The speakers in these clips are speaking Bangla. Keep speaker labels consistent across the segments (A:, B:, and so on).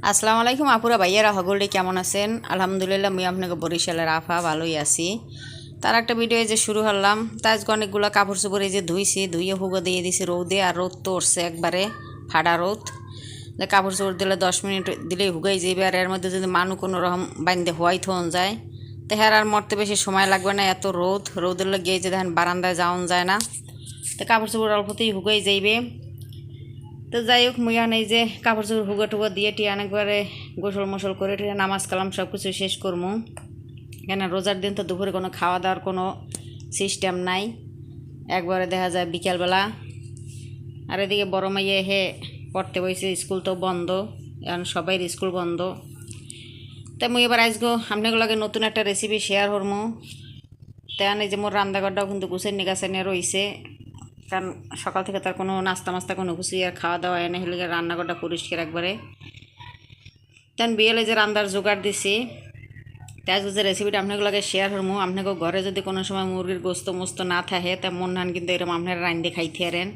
A: আসসালামু আলাইকুম আপুরা, ভাইয়ারা হগলটি কেমন আছেন? আলহামদুলিল্লাহ মুই আপনাকে বরিশালের আফা ভালোই আছি। তার একটা ভিডিও যে শুরু করলাম তা আজকে অনেকগুলো কাপড় চোপড় এই যে ধুইছি, ধুইয়ে হুগো দিয়ে দিছি রোদে, আর রোদ তো উঠছে একবারে, ফাটা রোদ। কাপড় চোপড় দিলে দশ মিনিট দিলেই হুগাই যাবে আর এর মধ্যে যদি মানু কোনো রকম বাইন্দে হোয়াই থন যায়, তো হ্যাঁ আর মরতে বেশি সময় লাগবে না, এত রোদ। রোদের গিয়ে যে দেখেন বারান্দায় যাওয়ান যায় না। তো কাপড় চোপড় অল্পতেই হুগাই যাইবে। তো যাই হোক মুই এই যে কাপড় চোপড় হুগো টুগো দিয়ে টিয়ে অনেকবারে গোসল মোসল করে টিয়ে নামাজ কালাম সব কিছু শেষ করব কেন রোজার দিন তো দুপুরে কোনো খাওয়া দাওয়ার কোনো সিস্টেম নাই। একবারে দেখা যায় বিকেলবেলা। আর এদিকে বড় মাইয়ে হে পড়তে বসে স্কুল তো বন্ধ। এখন সবাই স্কুল বন্ধ। তাই মুই এবার আজগো আপনাগুলোকে নতুন একটা রেসিপি শেয়ার করব তেন এই যে মোর রান্নাঘরটাও কিন্তু গুছের নিয়ে রয়েছে কারণ সকাল থেকে তার কোনো নাস্তা মাস্তা, কোনো কিছু আর খাওয়া দাওয়া এনে হলে রান্নাঘরটা পরিষ্কার একবারে। তেন বিয়েলে যে রান্নার জোগাড় দিছি, তাই যে রেসিপিটা আপনাগুলোকে শেয়ার করব আপনাকে ঘরে যদি কোনো সময় মুরগির গোস্ত মোস্ত না থাকে, তা মন হান কিন্তু এরকম আপনারা রান্ধে খাইতে পারেন।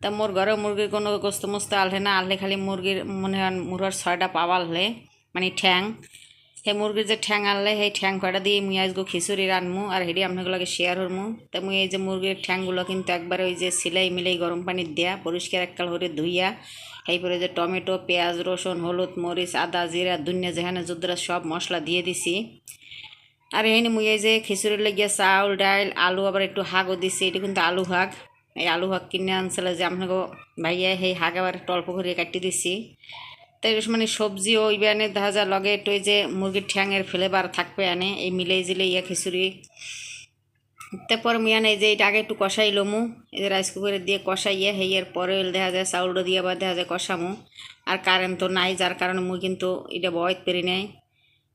A: তা মোর ঘরে মুরগির কোনো গোস্ত মোস্ত আলহে না, আলহে খালি মুরগির মনে হয় মুরগার ছয়টা পাওয়া আলহে মানে ঠ্যাং। সেই মুরগির যে ঠ্যাং আনলে সেই ঠ্যাং কয়টা দিয়ে মুই আজকে খিচুড়ি রানমু আর হেডি আপনাগুলোকে শেয়ার করমু তা মুই এই যে মুরগির ঠ্যাংগুলো কিন্তু একবারে ওই যে সিলাই মিলাই গরম পানির দেয়া, পরিষ্কার এককাল করে ধুইয়া এরপরে যে টমেটো, পেঁয়াজ, রসুন, হলুদ, মরিচ, আদা, জিরা, দুনিয়া যেখানে যুদ্ধরা সব মশলা দিয়ে দিছি। আর এখানে মুই এই যে খিচুড়ি লেগিয়া চাউল, ডাইল, আলু আবার একটু হাগও দিছি, এটা কিন্তু আলু হাগ। এই আলু হাগ কিনে আনছিল যে আপনাকে ভাইয়া সেই হাগ আবার একটু অল্প করে কাটি দিছি। তাই মানে সবজি ওই ব্যানে দেখা যায় লগে একটু যে মুরগির ঠ্যাংয়ের ফ্লেভার থাকবে আনে এই মিলেই জিলে ইয়া খিচুড়ি। তারপর মিয়ান এই যে এটা আগে একটু কষাই লমু, এই যে রাইস কুকারে দিয়ে কষাইয়ে হেয়ের পরে দেখা যায় চাউলটা দিয়ে আবার দেখা যায় কষামু। আর কারেন্ট তো নাই, যার কারণে মুই কিন্তু এটা বয়ত পেরি নাই।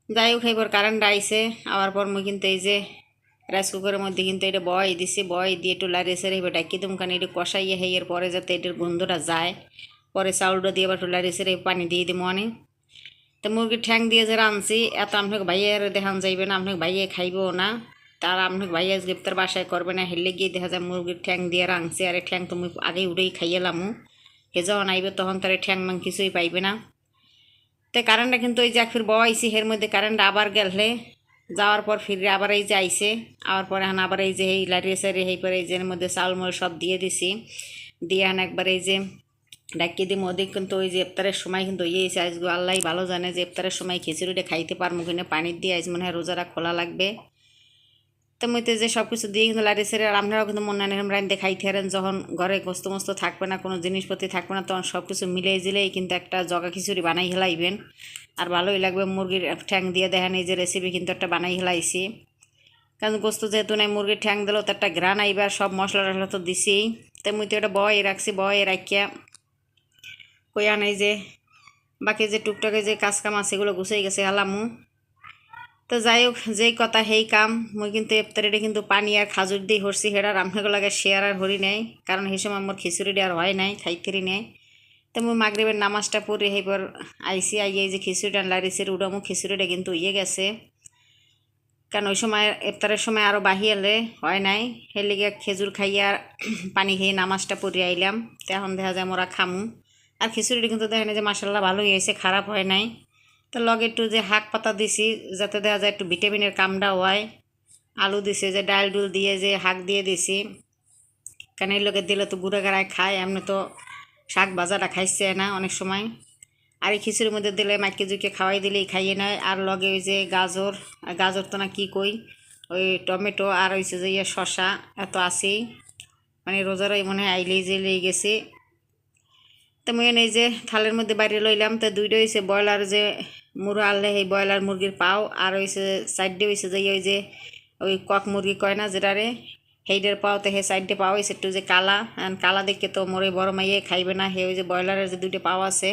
A: যাই হোক এবার কারেন্ট আইসে আবার পর মুই কিন্তু এই যে রাইস কুকারের মধ্যে কিন্তু এটা বয় দিছি বয় দিয়ে একটু লাড়িয়ে সেরে এবার ডাকি দিম, কারণ এটা কষাইয়ে হেয়ের পরে যাতে এটার গন্ধটা যায়। পরে চাউলটা দিয়ে একটু লাড়িয়ে সেরে পানি দিয়ে দিব অনেক। তো মুরগির ঠ্যাং দিয়ে যে রাঁধছি, এত আপনাকে ভাইয়ের দেখান যাইবে না আপনাকে ভাইয়ে খাইবেও না। তার আপনাকে ভাইয়া গ্রেপ্তার বাসায় করবে না হেললে গিয়ে দেখা যায় মুরগির ঠ্যাং দিয়ে রাঁধছি, আর ঠ্যাং তুমি আগেই উঠেই খাইয়েলামু। হে যখন আইবে তখন তার ঠ্যাং মাং কিছুই পাইবে না। তো কারেন্টটা কিন্তু ওই যে ফির বয়াইছি এর মধ্যে কারেন্ট আবার গেলে যাওয়ার পর ফিরে আবার এই যে আইসে আবার পরে এখন আবার এই যে এই লাড়িয়ে সারিয়ে এই পরে এই যে মধ্যে চাউল মল সব দিয়ে দিছি। দিয়ে এখন একবার এই যে ডাকিয়ে দিই ওদিক কিন্তু ওই যে ইফতারের সময় কিন্তু ইয়ে এসে আজকে আল্লাহ ভালো জানে যে ইফতারের সময় খিচুড়িটা খাইতে পারব কিনা, পানি দিয়ে আজ মনে হয় রোজারা খোলা লাগবে। তো মইতে যে সব কিছু দিয়ে কিন্তু লাড়ি সেরে আর আপনারাও কিন্তু মনে নেন রাইন্দে খাইতে হারেন, যখন ঘরে গোস্ত মস্ত থাকবে না, কোনো জিনিসপত্র থাকবে না, তখন সব কিছু মিলিয়ে জিলেই কিন্তু একটা জগা খিচুড়ি বানাই হেলাইবেন। আর ভালোই লাগবে মুরগির ঠ্যাং দিয়ে দেখেন, এই যে রেসিপি কিন্তু একটা বানাই হেলাইছি। কারণ গোস্ত যেহেতু নাই, মুরগির ঠ্যাং দিলেও তো একটা গ্রান আইবার সব মশলা টশলা তো দিছি। তো মুই তো এটা বয় রাখছি, বয় রাখিয়া কইয়া নাই যে, বাকি যে টুকটাকে যে কাজ কাম আছে সেগুলো গুছাই গেছে হালামু তো যাই হোক, যেই কথা সেই কাম। মুই কিন্তু এফতারিটা কিন্তু পানি আর খাজুর দিয়ে হরছি হেডার আপনাগুলোকে শেয়ার আর হরি নাই, কারণ সেই সময় আমার খিচুড়িটা আর হয় নাই খাইতেরি নেই। তো মুই মাগরিবের নামাজটা পড়ে সেইবার আইসি, আইয়ে যে খিচুড়িটা লাড়িছে উড়ামু খিচুড়িটা কিন্তু ইয়ে গেছে। কারণ ওই সময় ইফতারের সময় আরও বাহি এলে হয় নাই, সেই লিগে খেজুর খাইয়া পানি খেয়ে নামাজটা পড়ে আইলাম। তো এখন দেখা যায় মোরা খামু। আর খিচুড়িটা কিন্তু দেখেন যে মাসাল্লাহ ভালোই হয়েছে, খারাপ হয় নাই। তো লগে একটু যে শাক পাতা দিছি, যাতে দেখা যায় একটু ভিটামিনের কামটা হয়। আলু দিছে যে ডাল ডুল দিয়ে যে শাক দিয়ে দিছি। কেন এই দিলে তো বুড়ো গাড়ায় খায়, এমনি তো শাক ভাজাটা খাইছে না অনেক সময়। আর এই খিচুড়ির মধ্যে দিলে মাইকে জুকে খাওয়াই দিলেই খাইয়ে নেয়। আর লগে ওই যে গাজর গাজর তো না কী কই, ওই টমেটো আর হয়েছে যে ইয়ে শশা এত আছেই। মানে রোজারই মনে হয় আইলেই যে লেগে গেছে। তো মুই এই যে থালের মধ্যে বাইরে লইলাম, তো দুইটা হয়েছে ব্রয়লার যে মুরো আনলে সেই ব্রয়লার মুরগির পাও, আর হয়েছে সাইডে হয়েছে যে ওই যে ওই কক মুরগি কয় না যেটারে, সেইটার পাও তো সেই সাইডে পাওয়া হয়েছে একটু যে কালা কালা দেখে তো মোরে বড় মাইয়ে খাইবে না, সেই ওই যে ব্রয়লারের যে দুইটা পাও আছে,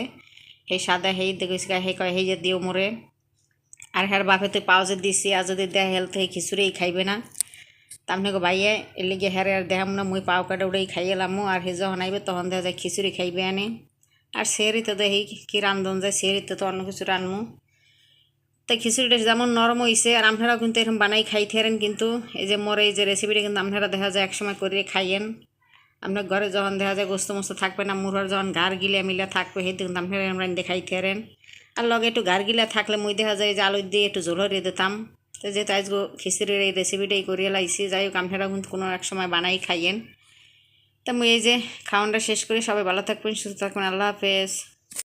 A: সেই সাদা সেই দেখে সেই কয়, সেই যে দিও মোরে। আর হ্যার বাপে তো পাও যে দিছি, আর যদি দেয় হেলথ সেই খিচুড়ি খাইবে না। তামনে ভাইয়ে, এর লিগে হেরে আর দেখাম না মুই পাও কাটা উড়াই খাইয়েলাম আর হে যখন আইবে তখন দেখা যায় খিচুড়ি খাইবে আনে। আর সেরিতে দেখি কি রান্ধন যায় সেরিতে তো অন্য কিছু রানমু তাই খিচুড়িটা যেমন নরম হয়েছে আর আপনারাও কিন্তু এরকম বানাই খাইতে পারেন কিন্তু, এই যে মোর এই যে রেসিপিটা কিন্তু আপনারা দেখা যায় একসময় করে খাইয়েন। আপনার ঘরে যখন দেখা যায় গোস্ত মোস্ত থাকবে না মুড়ার যখন গার গিলে মিলে থাকবে সেই কিন্তু আপনারা আমরা খাইতে পারেন আর লগে একটু গারগিলা থাকলে মুই দেখা যায় যে আলু দিয়ে একটু জোল হরিয়ে দিতাম। তো যেহেতু আজকে খিচুড়ির এই রেসিপিটাই করিয়ে লাইছি, যাই হোক আপনারা কিন্তু কোনো এক সময় বানাই খাইয়েন। তা মুই এই যে খাওয়ানটা শেষ করে, সবাই ভালো থাকবেন, সুস্থ থাকবেন, আল্লাহ হাফেজ।